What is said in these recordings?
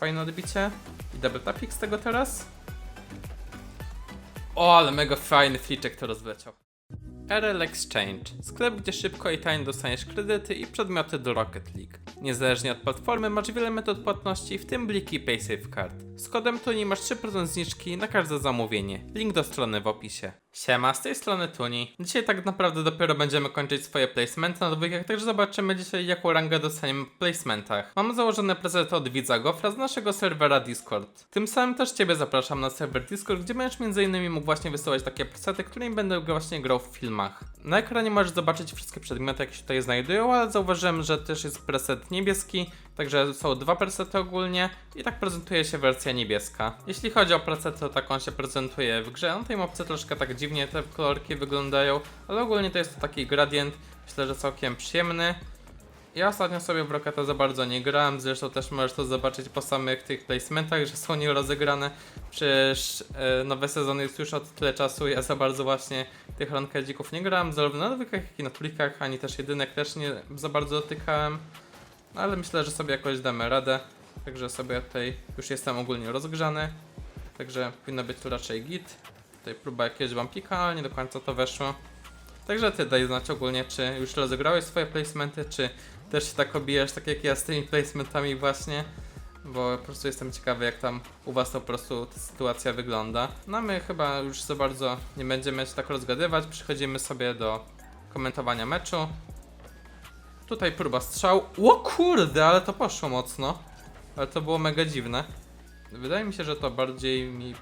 Fajne odbicie. I double tapik z tego teraz. O, ale mega fajny fliczek to rozleciał. RL Exchange. Sklep, gdzie szybko i taniej dostaniesz kredyty i przedmioty do Rocket League. Niezależnie od platformy masz wiele metod płatności, w tym bliki PaySafeCard. Z kodem Tuni masz 3% zniżki na każde zamówienie. Link do strony w opisie. Siema, z tej strony Tuni. Dzisiaj tak naprawdę dopiero będziemy kończyć swoje placementy na dwójkach, także zobaczymy dzisiaj jaką rangę dostaniemy w placementach. Mam założone prezety od widza Gofra z naszego serwera Discord. Tym samym też Ciebie zapraszam na serwer Discord, gdzie będziesz m.in. mógł właśnie wysyłać takie presety, którymi będę właśnie grał w filmach. Na ekranie możesz zobaczyć wszystkie przedmioty, jakie się tutaj znajdują, ale zauważyłem, że też jest preset niebieski, także są dwa presety ogólnie i tak prezentuje się wersja niebieska. Jeśli chodzi o preset, to tak on się prezentuje w grze. Na tej mapce troszkę tak dziwnie te kolorki wyglądają, ale ogólnie to jest to taki gradient, myślę, że całkiem przyjemny. Ja ostatnio sobie w Rocketa za bardzo nie grałem, zresztą też możesz to zobaczyć po samych tych placementach, że są nie rozegrane. Przecież e, nowy sezon jest już od tyle czasu, ja za bardzo właśnie tych rankedzików nie grałem, zarówno na dwójkach, jak i na trójkach, ani też jedynek też nie za bardzo dotykałem. No, ale myślę, że sobie jakoś damy radę, także sobie tutaj już jestem ogólnie rozgrzany, także powinno być tu raczej git. Tutaj próba jakiegoś wampika, ale nie do końca to weszło. Także ty daj znać ogólnie, czy już rozegrałeś swoje placementy, czy też się tak obijasz, tak jak ja z tymi placementami właśnie. Bo po prostu jestem ciekawy, jak tam u was to po prostu ta sytuacja wygląda. No my chyba już za bardzo nie będziemy się tak rozgadywać, przechodzimy sobie do komentowania meczu. Tutaj próba strzał. O kurde, ale to poszło mocno. Ale to było mega dziwne. Wydaje mi się, że to bardziej mi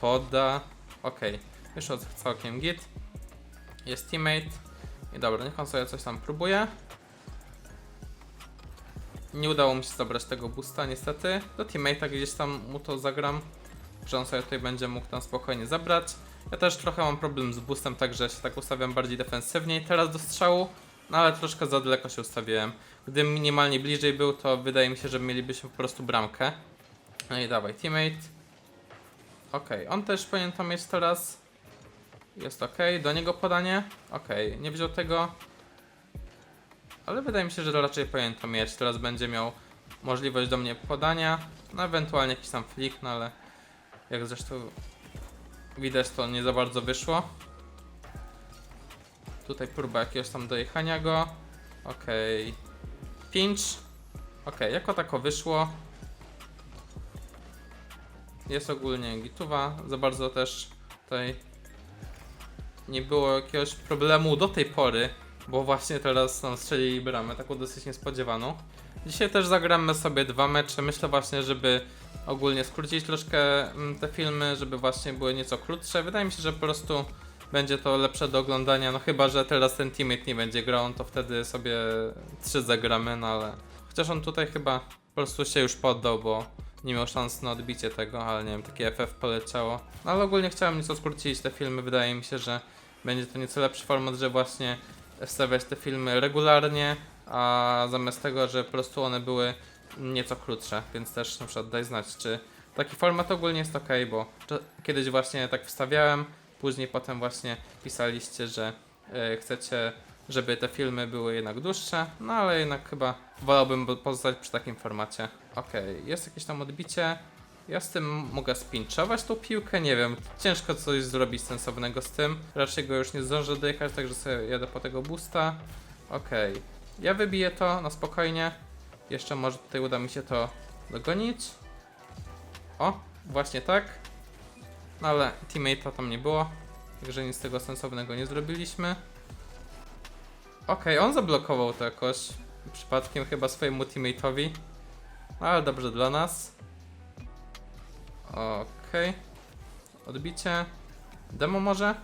poda. Okej, wyszło całkiem git. Jest teammate. I dobra, niech on sobie coś tam próbuje. Nie udało mi się zabrać tego boosta niestety. Do teammate'a gdzieś tam mu to zagram. Że on sobie tutaj będzie mógł tam spokojnie zabrać. Ja też trochę mam problem z boostem, także się tak ustawiam bardziej defensywnie. I teraz do strzału, no ale troszkę za daleko się ustawiłem. Gdybym minimalnie bliżej był, to wydaje mi się, że mielibyśmy po prostu bramkę. No i dawaj, teammate. Okej, on też powinien tam mieć teraz. Jest ok, do niego podanie. Ok, nie wziął tego. Ale wydaje mi się, że raczej powinien to mieć. Teraz będzie miał możliwość do mnie podania. No ewentualnie jakiś tam flick, no ale jak zresztą widać to nie za bardzo wyszło. Tutaj próba jakiegoś tam dojechania go. Ok. Pinch. Ok, jako tako wyszło. Jest ogólnie gituwa. Za bardzo też tutaj nie było jakiegoś problemu do tej pory, bo właśnie teraz nam strzelili bramę, taką dosyć niespodziewaną. Dzisiaj też zagramy sobie dwa mecze, myślę właśnie, żeby ogólnie skrócić troszkę mm, te filmy, żeby właśnie były nieco krótsze. Wydaje mi się, że po prostu będzie to lepsze do oglądania, no chyba, że teraz ten teammate nie będzie grał, to wtedy sobie trzy zagramy, no ale... Chociaż on tutaj chyba po prostu się już poddał, bo nie miał szans na odbicie tego, ale nie wiem, takie FF poleciało. No ale ogólnie chciałem nieco skrócić te filmy, wydaje mi się, że będzie to nieco lepszy format, że właśnie wstawiać te filmy regularnie, a zamiast tego, że po prostu one były nieco krótsze, więc też na przykład daj znać, czy taki format ogólnie jest ok, bo kiedyś właśnie tak wstawiałem, później potem właśnie pisaliście, że e, chcecie, żeby te filmy były jednak dłuższe, no ale jednak chyba wolałbym pozostać przy takim formacie. Okej, jest jakieś tam odbicie. Ja z tym mogę spinczować tą piłkę, nie wiem, ciężko coś zrobić sensownego z tym. Raczej go już nie zdążę dojechać, także sobie jadę po tego boosta. Okej, ja wybiję to na spokojnie. Jeszcze może tutaj uda mi się to dogonić. O, właśnie tak. No ale teammate'a tam nie było, także nic tego sensownego nie zrobiliśmy. Okej, on zablokował to jakoś. Przypadkiem chyba swojemu teammate'owi. No ale dobrze dla nas. Okej. Odbicie. Demo może?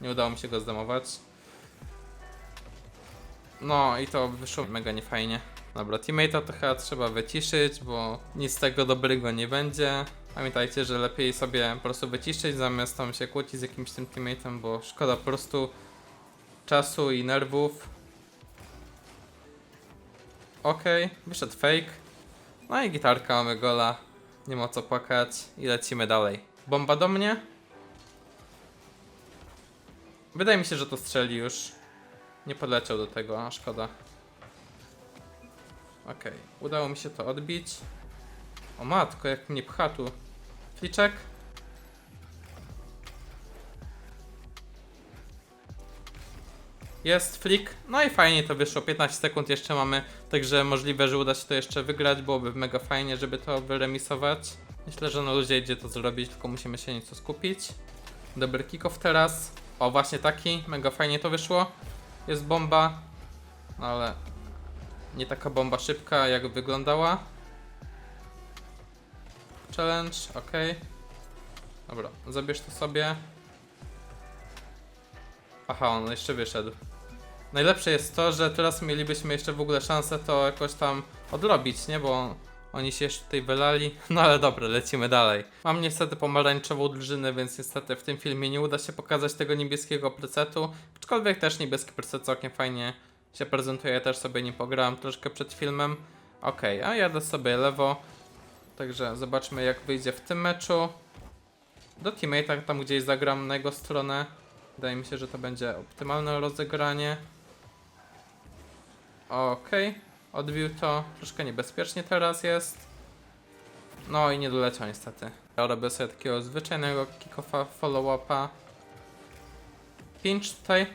Nie udało mi się go zdemować. No i to wyszło mega niefajnie. Dobra, teammate'a to chyba trzeba wyciszyć, bo nic z tego dobrego nie będzie. Pamiętajcie, że lepiej sobie po prostu wyciszyć, zamiast tam się kłócić z jakimś tym teammate'em, bo szkoda po prostu czasu i nerwów. Okej, wyszedł fake. No i gitarka, mamy gola. Nie ma co płakać i lecimy dalej. Bomba do mnie. Wydaje mi się, że to strzeli już. Nie podleciał do tego, a szkoda. Okej, udało mi się to odbić. O matko, jak mnie pcha tu. Fliczek. Jest flick. No i fajnie to wyszło. 15 sekund jeszcze mamy, także możliwe, że uda się to jeszcze wygrać. Byłoby mega fajnie, żeby to wyremisować. Myślę, że na ludzie idzie to zrobić, tylko musimy się nieco skupić. Dobry kickoff teraz. O, właśnie taki. Mega fajnie to wyszło. Jest bomba, no ale nie taka bomba szybka, jak wyglądała. Challenge, ok. Dobra, zabierz to sobie. Aha, on jeszcze wyszedł. Najlepsze jest to, że teraz mielibyśmy jeszcze w ogóle szansę to jakoś tam odrobić, nie? Bo oni się jeszcze tutaj wylali. No ale dobra, lecimy dalej. Mam niestety pomarańczową drużynę, więc niestety w tym filmie nie uda się pokazać tego niebieskiego presetu. Aczkolwiek też niebieski preset całkiem fajnie się prezentuje. Też sobie nie pograłem troszkę przed filmem. Okej, a jadę sobie lewo. Także zobaczmy jak wyjdzie w tym meczu. Do teammate'a tam gdzieś zagram na jego stronę. Wydaje mi się, że to będzie optymalne rozegranie. Okej, odbił to. Troszkę niebezpiecznie teraz jest. No i nie doleciał niestety. Ja robię sobie takiego zwyczajnego kickoffa, follow-upa. Pinch tutaj.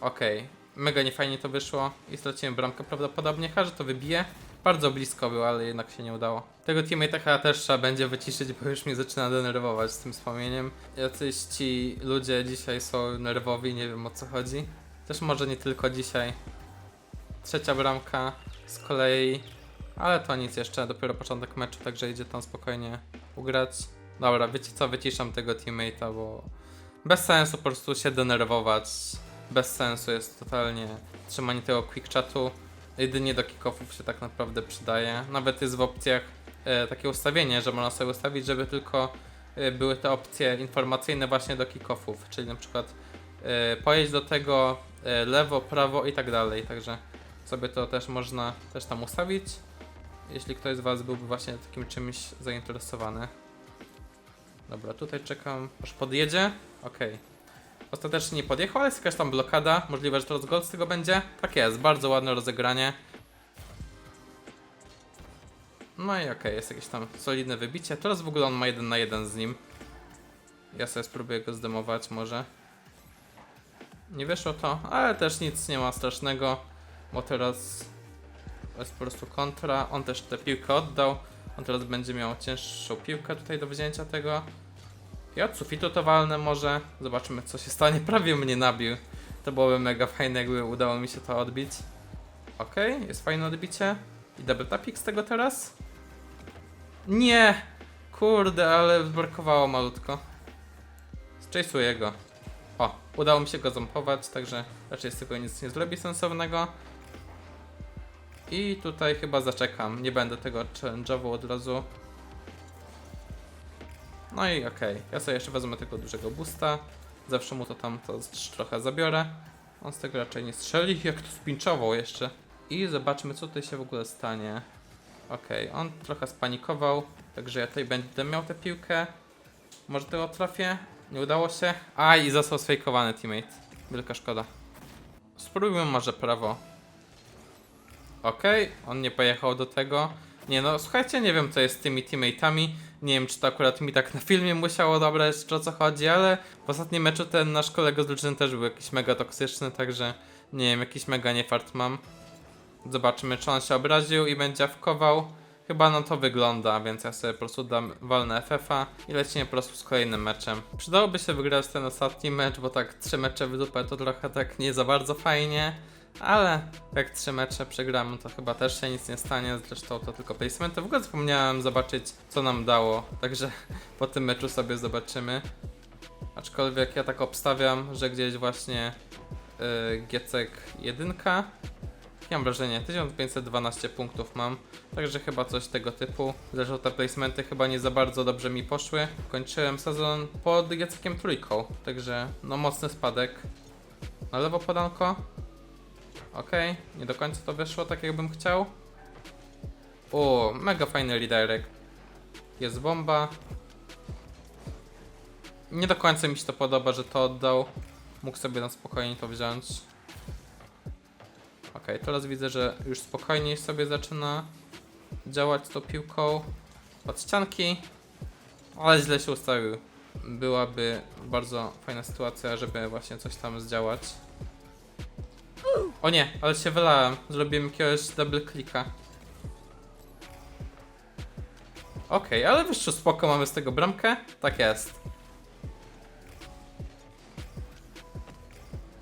Okej, mega niefajnie to wyszło i straciłem bramkę prawdopodobnie. Chyba, że to wybije. Bardzo blisko był, ale jednak się nie udało. Tego teammate'a chyba też trzeba będzie wyciszyć, bo już mnie zaczyna denerwować z tym wspomnieniem. Jacyś ci ludzie dzisiaj są nerwowi, nie wiem o co chodzi. Też może nie tylko dzisiaj. Trzecia bramka z kolei. Ale to nic jeszcze, dopiero początek meczu, także idzie tam spokojnie ugrać. Dobra, wiecie co, wyciszam tego teammate'a, bo bez sensu po prostu się denerwować. Bez sensu jest totalnie trzymanie tego quick chatu. Jedynie do kickoffów się tak naprawdę przydaje. Nawet jest w opcjach takie ustawienie, że można sobie ustawić, żeby tylko e, były te opcje informacyjne właśnie do kickoffów, czyli na przykład e, pojedź do tego e, lewo, prawo i tak dalej. Także sobie to też można też tam ustawić, jeśli ktoś z Was byłby właśnie takim czymś zainteresowany. Dobra, tutaj czekam aż podjedzie. Okej. Ostatecznie nie podjechał, ale jest jakaś tam blokada. Możliwe, że teraz gol z tego będzie. Tak jest, bardzo ładne rozegranie. No i okej, jest jakieś tam solidne wybicie. Teraz w ogóle on ma jeden na jeden z nim. Ja sobie spróbuję go zdemować może. Nie wyszło to, ale też nic nie ma strasznego, bo teraz jest po prostu kontra. On też tę piłkę oddał. On teraz będzie miał cięższą piłkę tutaj do wzięcia tego. Ja od sufitu to walnę może. Zobaczymy co się stanie. Prawie mnie nabił. To byłoby mega fajne, jakby udało mi się to odbić. Okej, jest fajne odbicie. I double tapik z tego teraz? Nie! Kurde, ale brakowało malutko. Zchase'uję go. O, udało mi się go zompować, także raczej z tego nic nie zrobi sensownego. I tutaj chyba zaczekam. Nie będę tego challenge'ował od razu. No i okej, ja sobie jeszcze wezmę tego dużego boosta. Zawsze mu to tam to trochę zabiorę. On z tego raczej nie strzeli, jak to spinczował jeszcze. I zobaczmy co tutaj się w ogóle stanie. Okej, on trochę spanikował, także ja tutaj będę miał tę piłkę. Może tego trafię? Nie udało się. A i został sfejkowany teammate. Wielka szkoda. Spróbujmy może prawo. Okej, on nie pojechał do tego. Nie no, słuchajcie, nie wiem co jest z tymi teammate'ami. Nie wiem, czy to akurat mi tak na filmie musiało dobrać, czy o co chodzi, ale w ostatnim meczu ten nasz kolega z drużyny też był jakiś mega toksyczny, także nie wiem, jakiś mega niefart mam. Zobaczymy, czy on się obraził i będzie awkował. Chyba na to wygląda, więc ja sobie po prostu dam walnę FF-a i lecimy po prostu z kolejnym meczem. Przydałoby się wygrać ten ostatni mecz, bo tak trzy mecze w dupę to trochę tak nie za bardzo fajnie. Ale jak trzy mecze przegramy, to chyba też się nic nie stanie. Zresztą to tylko placementy. W ogóle zapomniałem zobaczyć, co nam dało. Także po tym meczu sobie zobaczymy. Aczkolwiek ja tak obstawiam, że gdzieś właśnie yy, Giecek 1. Ja mam wrażenie, 1512 punktów mam, także chyba coś tego typu. Zresztą te placementy chyba nie za bardzo dobrze mi poszły. Kończyłem sezon pod Giecekiem trójką, także no mocny spadek. Na lewo podanko. Okej, nie do końca to wyszło tak jakbym chciał. O, mega fajny redirect. Jest bomba. Nie do końca mi się to podoba, że to oddał. Mógł sobie na spokojnie to wziąć. Okej, teraz widzę, że już spokojniej sobie zaczyna działać z tą piłką. pod ścianki, ale źle się ustawił. Byłaby bardzo fajna sytuacja, żeby właśnie coś tam zdziałać. O nie, ale się wylałem. Zrobiłem jakiegoś double klika. Okej, ale wyższy spoko, mamy z tego bramkę? Tak jest.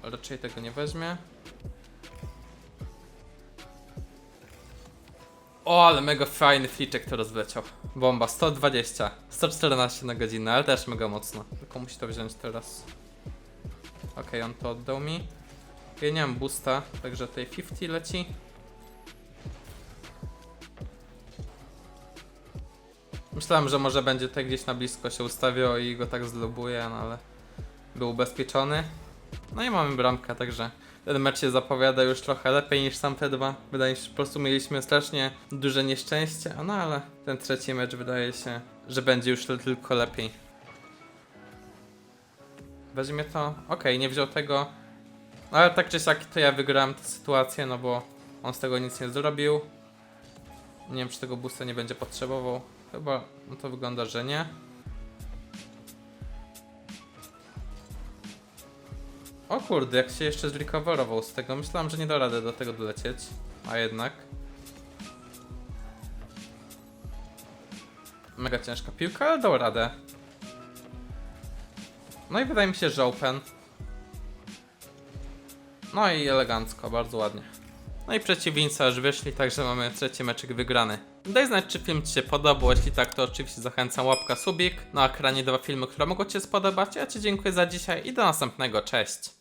Raczej tego nie weźmie. O, ale mega fajny fliczek to rozleciał. Bomba, 120, 114 na godzinę, ale też mega mocno. Tylko musi to wziąć teraz. Okej, on to oddał mi. Ja nie mam boosta, także tutaj 50 leci. Myślałem, że może będzie tutaj gdzieś na blisko się ustawiał i go tak zlobuje, no ale był ubezpieczony. No i mamy bramkę, także ten mecz się zapowiada już trochę lepiej niż sam te dwa. Wydaje mi się, że po prostu mieliśmy strasznie duże nieszczęście, no ale ten trzeci mecz wydaje się, że będzie już tylko lepiej. Weźmie to? Okej, nie wziął tego. No ale tak czy siak to ja wygrałem tę sytuację, no bo on z tego nic nie zrobił. Nie wiem, czy tego boosta nie będzie potrzebował. Chyba no to wygląda, że nie. O kurde, jak się jeszcze zrecoverował z tego. Myślałem, że nie da rady do tego dolecieć. A jednak. Mega ciężka piłka, ale dał radę. No i wydaje mi się, że open. No i elegancko, bardzo ładnie. No i przeciwieńcy aż wyszli, także mamy trzeci meczek wygrany. Daj znać, czy film Ci się podobał, jeśli tak, to oczywiście zachęcam łapka subik. Na ekranie dwa filmy, które mogą Ci się spodobać. Ja Ci dziękuję za dzisiaj i do następnego, cześć!